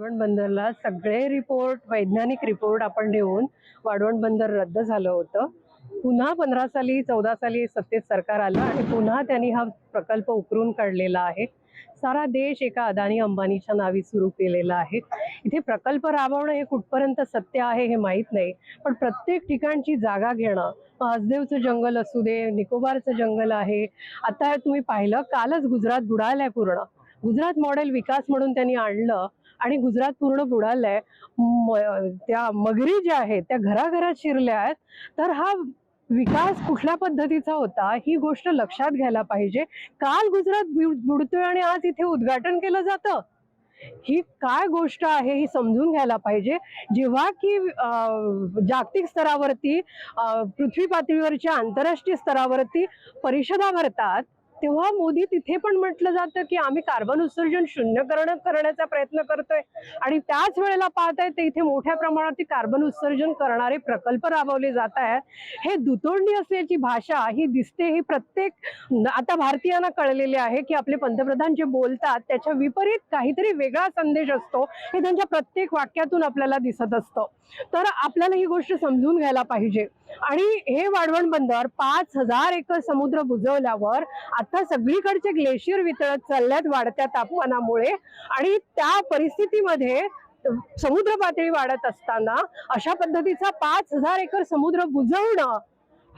वाढवण बंदरला सगळे रिपोर्ट वैज्ञानिक रिपोर्ट आपण देऊन वाढवण बंदर रद्द झालं होतं. पुन्हा पंधरा साली चौदा साली सत्तेत सरकार आलं आणि पुन्हा त्यांनी हा प्रकल्प उकरून काढलेला आहे. सारा देश एका अदानी अंबानीच्या नावी सुरू केलेला आहे. इथे प्रकल्प राबवणं हे कुठपर्यंत सत्य आहे हे माहीत नाही पण प्रत्येक ठिकाणची जागा घेणं हसदेवचं जंगल असू दे निकोबारचं जंगल आहे. आता तुम्ही पाहिलं कालच गुजरात बुडालंय पूर्ण. गुजरात मॉडेल विकास म्हणून त्यांनी आणलं आणि गुजरात पूर्ण बुडालंय. त्या मगरी ज्या आहेत त्या घराघरात शिरल्या आहेत. तर हा विकास कुठल्या पद्धतीचा होता ही गोष्ट लक्षात घ्यायला पाहिजे. काल गुजरात बुडतोय आणि आज इथे उद्घाटन केलं जातं. ही काय गोष्ट आहे ही समजून घ्यायला पाहिजे. जेव्हा की जागतिक स्तरावरती पृथ्वी पातळीवरच्या आंतरराष्ट्रीय स्तरावरती परिषदा भरतात तेव्हा मोदी तिथे पण म्हटलं जातं की आम्ही कार्बन उत्सर्जन शून्य करण करण्याचा प्रयत्न करतोय. आणि त्याच वेळेला पाहत आहे ते इथे मोठ्या प्रमाणात कार्बन उत्सर्जन करणारे प्रकल्प राबवले जात आहेत. हे दुतोंडी असल्याची भाषा ही दिसते ही प्रत्येक आता भारतीयांना कळलेले आहे की आपले पंतप्रधान जे बोलतात त्याच्या विपरीत काहीतरी वेगळा संदेश असतो हे त्यांच्या प्रत्येक वाक्यातून आपल्याला दिसत असतं. तर आपल्याला ही गोष्ट समजून घ्यायला पाहिजे. आणि हे वाढवण बंदर पाच हजार एकर समुद्र बुजवल्यावर आता सगळीकडचे ग्लेशियर वितळत चालल्यात वाढत्या तापमानामुळे. आणि त्या परिस्थितीमध्ये समुद्र पातळी वाढत असताना अशा पद्धतीचा पाच हजार एकर समुद्र बुजवणं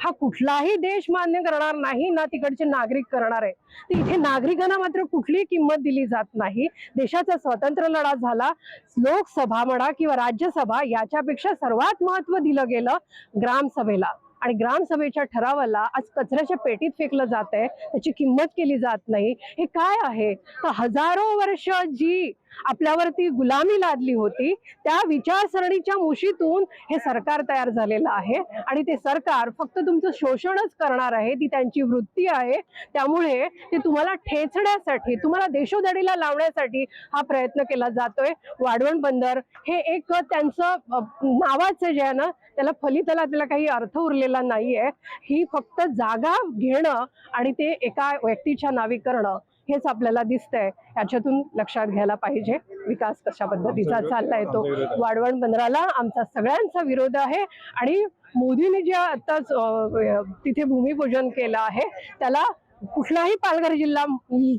हा कुठलाही देश मान्य करणार नाही ना तिकडचे नागरिक करणार आहे. तर इथे नागरिकांना मात्र कुठलीही किंमत दिली जात नाही. देशाचा स्वतंत्र लढा झाला लोकसभा म्हणा किंवा राज्यसभा याच्यापेक्षा सर्वात महत्त्व दिलं गेलं ग्रामसभेला. आणि ग्रामसभेच्या ठरावाला आज कचऱ्याच्या पेटीत फेकलं जात आहे. त्याची किंमत केली जात नाही. हे काय आहे? तर हजारो वर्ष जी आपल्यावरती गुलामी लादली होती त्या विचारसरणीच्या मुशीतून हे सरकार तयार झालेलं आहे. आणि ते सरकार फक्त तुमचं शोषणच करणार आहे. ती त्यांची वृत्ती आहे. त्यामुळे ते तुम्हाला ठेचण्यासाठी तुम्हाला देशोधडीला लावण्यासाठी हा प्रयत्न केला जातोय. वाढवण बंदर हे एक त्यांचं नावाचं जे आहे ना त्याला फलितला त्याला काही अर्थ उरलेला नाहीये. ही फक्त जागा घेणं आणि ते एका व्यक्तीच्या नावी करणं हेच आपल्याला दिसतंय. याच्यातून लक्षात घ्यायला पाहिजे. विकास कशा पद्धतीचा चाललाय तो वाढवण बंदराला आमचा सगळ्यांचा विरोध आहे. आणि मोदींनी जे आताच अ, तिथे भूमिपूजन केलं आहे त्याला कुठलाही पालघर जिल्हा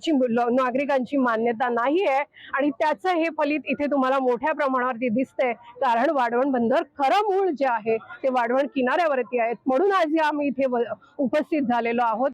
ची नागरिकांची मान्यता नाही आहे आणि त्याचं हे फलित इथे तुम्हाला मोठ्या प्रमाणावरती दिसतंय. कारण वाढवण बंदर खरं मूळ जे आहे ते वाढवण किनाऱ्यावरती आहेत. म्हणून आज आम्ही इथे उपस्थित झालेलो आहोत.